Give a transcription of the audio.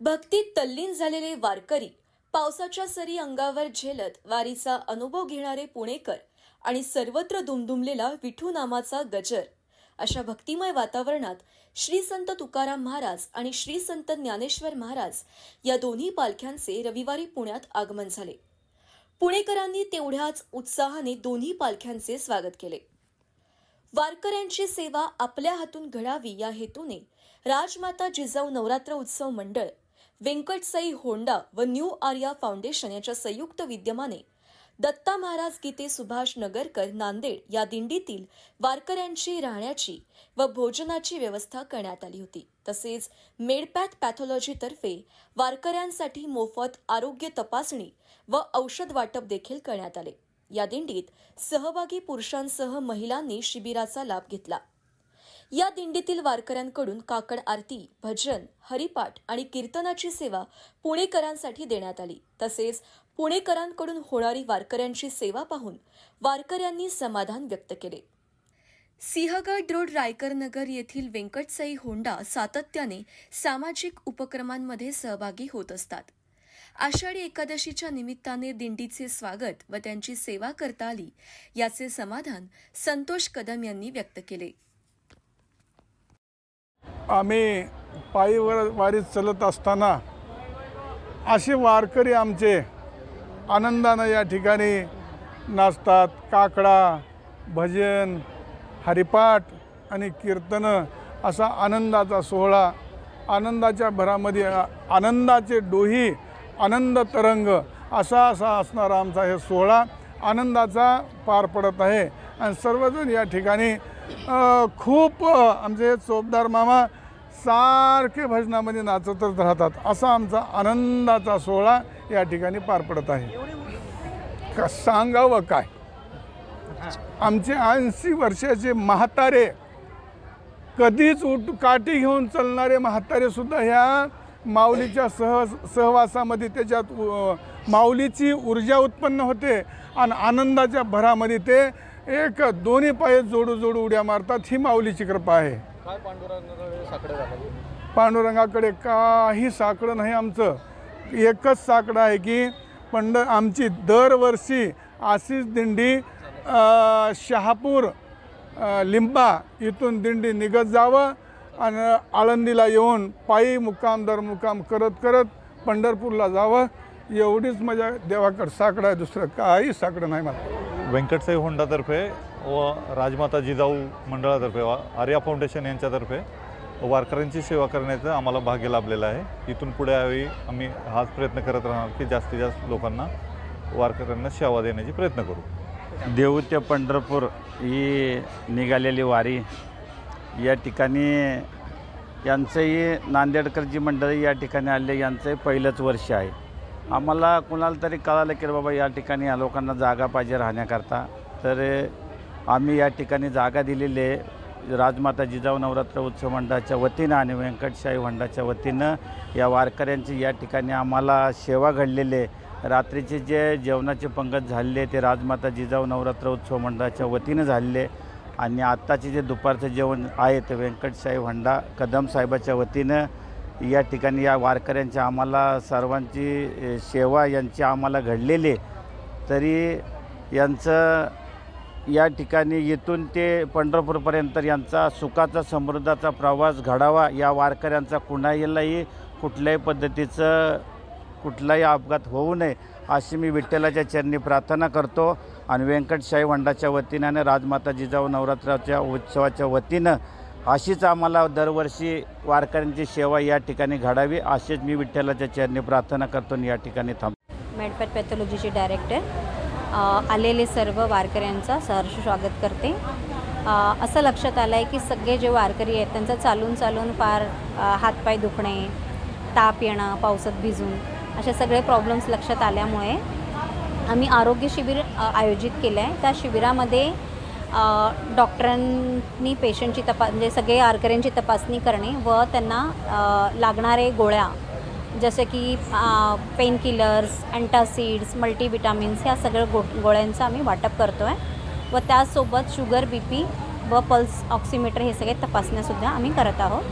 भक्तीत तल्लीन झालेले वारकरी पावसाच्या सरी अंगावर झेलत वारीचा अनुभव घेणारे पुणेकर आणि सर्वत्र दुमदुमलेला विठू नामाचा गजर. अशा भक्तिमय वातावरणात श्री संत तुकाराम महाराज आणि श्री संत ज्ञानेश्वर महाराज या दोन्ही पालख्यांचे रविवारी पुण्यात आगमन झाले. पुणेकरांनी तेवढ्याच उत्साहाने दोन्ही पालख्यांचे स्वागत केले. वारकऱ्यांची सेवा आपल्या हातून घडावी या हेतूने राजमाता जिजाऊ नवरात्र उत्सव मंडळ व्यंकटसई होंडा व न्यू आर्या फाउंडेशन यांच्या संयुक्त विद्यमाने दत्ता महाराज गीते सुभाष नगरकर नांदेड या दिंडीतील वारकऱ्यांची राहण्याची व भोजनाची व्यवस्था करण्यात आली होती. तसेच मेडपॅथ पॅथॉलॉजीतर्फे वारकऱ्यांसाठी मोफत आरोग्य तपासणी व औषध वाटप देखील करण्यात आले. या दिंडीत सहभागी पुरुषांसह महिलांनी शिबिराचा लाभ घेतला. या दिंडीतील वारकऱ्यांकडून काकड आरती भजन हरिपाठ आणि कीर्तनाची सेवा पुणेकरांसाठी देण्यात आली. तसेच पुणेकरांकडून होणारी वारकऱ्यांची सेवा पाहून वारकऱ्यांनी समाधान व्यक्त केले. सिंहगड रोड रायकर नगर येथील व्यंकटसाई होंडा सातत्याने सामाजिक उपक्रमांमध्ये सहभागी होत असतात. आषाढी एकादशीच्या निमित्ताने दिंडीचे स्वागत व त्यांची सेवा करता आली याचे समाधान संतोष कदम यांनी व्यक्त केले. आम्ही पायीवर वारीत चालत असताना असे वारकरी आमचे आनंदानं या ठिकाणी नाचतात. काकडा भजन हरिपाठ आणि कीर्तनं असा आनंदाचा सोहळा आनंदाच्या भरामध्ये आनंदाचे डोही आनंद तरंग असा असा असणारा आमचा हे सोहळा आनंदाचा पार पडत आहे. आणि सर्वजण या ठिकाणी खूप आमचे चोपदार मामा सारखे भजनामध्ये नाचतच राहतात. असा आमचा आनंदाचा सोहळा या ठिकाणी पार पडत आहे. का सांगावं काय? आमचे ऐंशी वर्षाचे म्हातारे कधीच उठ काठी घेऊन चालणारे म्हातारे सुद्धा ह्या माऊलीच्या सह सहवासामध्ये त्याच्यात माऊलीची ऊर्जा उत्पन्न होते आणि आनंदाच्या भरामध्ये ते एक दोन्ही पाय जोडू जोडू उड्या मारतात. ही माऊलीची कृपा आहे काय पांडुरंगाकडे साकडे झाले पांडुरंगाकडे काही साकडं नाही आमचं. एकच साकडं आहे की पंड आमची दरवर्षी अशीच दिंडी शहापूर लिंबा इथून दिंडी निघत जावं आणि आळंदीला येऊन पायी मुक्काम दर मुक्काम करत करत पंढरपूरला जावं. एवढीच माझ्या देवाकडं साकडं आहे. दुसरं काही साकडं नाही मला. व्यंकटसाई होंडातर्फे व राजमाता जिजाऊ मंडळातर्फे व आर्या फाउंडेशन यांच्यातर्फे वारकऱ्यांची सेवा करण्याचा आम्हाला भाग्य लाभलेलं आहे. इथून पुढे यावेळी आम्ही हाच प्रयत्न करत राहणार की जास्तीत जास्त लोकांना वारकऱ्यांना सेवा देण्याची प्रयत्न करू. देऊ ते पंढरपूर ही निघालेली वारी या ठिकाणी यांचंही नांदेडकरजी मंडळी या ठिकाणी आले यांचंही पहिलंच वर्ष आहे. आम्हाला कुणाला तरी कळालं की बाबा या ठिकाणी या लोकांना जागा पाहिजे राहण्याकरता. तर आम्ही या ठिकाणी जागा दिलेली आहे. राजमाता जिजाऊ नवरात्र उत्सव मंडळाच्या वतीनं आणि व्यंकटशाही मंडळाच्या वतीनं या वारकऱ्यांची या ठिकाणी आम्हाला सेवा घडलेली आहे. रात्रीचे जे जेवणाचे पंगत झालेले ते राजमाता जिजाऊ नवरात्र उत्सव मंडळाच्या वतीनं झालेले आणि आत्ताचे जे दुपारचं जेवण आहे ते व्यंकटशाही भंडा कदम साहेबाच्या वतीनं या ठिकाणी या वारकऱ्यांची आम्हाला सर्वांची सेवा यांची आम्हाला घडलेली तरी यांचं या ठिकाणी येथून ते पंढरपूरपर्यंत यांचा सुखाचा समृद्धाचा प्रवास घडावा या वारकऱ्यांचा कुणालाही कुठल्याही पद्धतीचं कुठलाही अपघात होऊ नये अशी मी विठ्ठलाच्या चरणी प्रार्थना करतो. आणि व्यंकटशाही वंडाच्या वतीनं आणि राजमाता जिजाऊ नवरात्राच्या उत्सवाच्या वतीनं अशीच आम्हाला दरवर्षी वारकऱ्यांची सेवा या ठिकाणी घडावी अशीच मी विठ्ठलाच्या चरणी प्रार्थना करतो आणि या ठिकाणी थांब मेडपॅथ पॅथॉलॉजीचे डायरेक्टर आलेले सर्व वारकऱ्यांचा सहर्ष स्वागत करते. असं लक्षात आलं आहे की सगळे जे वारकरी आहेत त्यांचं चालून चालून फार हातपाय दुखणे ताप येणं पावसात भिजून असे सगळे प्रॉब्लेम्स लक्षात आल्यामुळे आम्ही आरोग्य शिबिर आयोजित केलं आहे त्या शिबिरामध्ये डॉक्टरांनी पेशंटची तपा म्हणजे सगळे आरकऱ्यांची तपासणी करणे व त्यांना लागणारे गोळ्या जसे की पेन किलर्स अँटासिड्स मल्टीविटामिन्स ह्या सगळ्या गो गोळ्यांचं आम्ही वाटप करतो आहे व त्यासोबत शुगर बी पी व पल्स ऑक्सिमीटर हे सगळे तपासण्यासुद्धा आम्ही करत आहोत.